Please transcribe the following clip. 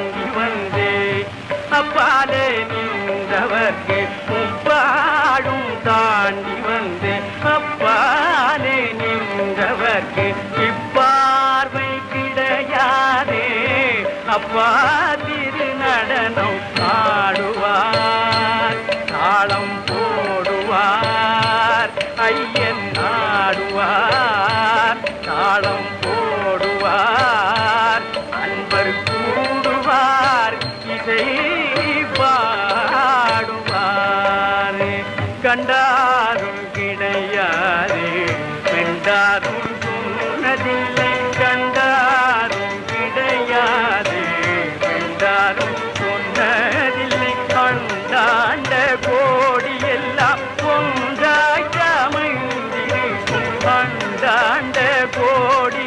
தாண்டி வந்தே அப்பாலே நின்றவர்க்கு முப்பாடும் தாண்டி வந்தே அப்பாலே நின்றவர்க்கு இப்பார்வை கிடையாதே அப்பா திரு நடனம் ஆடுவார் தாளம் போடுவார் ஐயன் ஆடுவார். இசை பாடுவாரே. கண்டாரும் கிடையாரே வெண்டாரும் சொன்னதில்லை. கண்டாரும் கிடையாரே வெண்டாரும் சொன்னதில்லை. கண்டாண்ட கோடி எல்லாம் ஒன்றாக அமைந்திருக்கும் கண்டாண்ட கோடி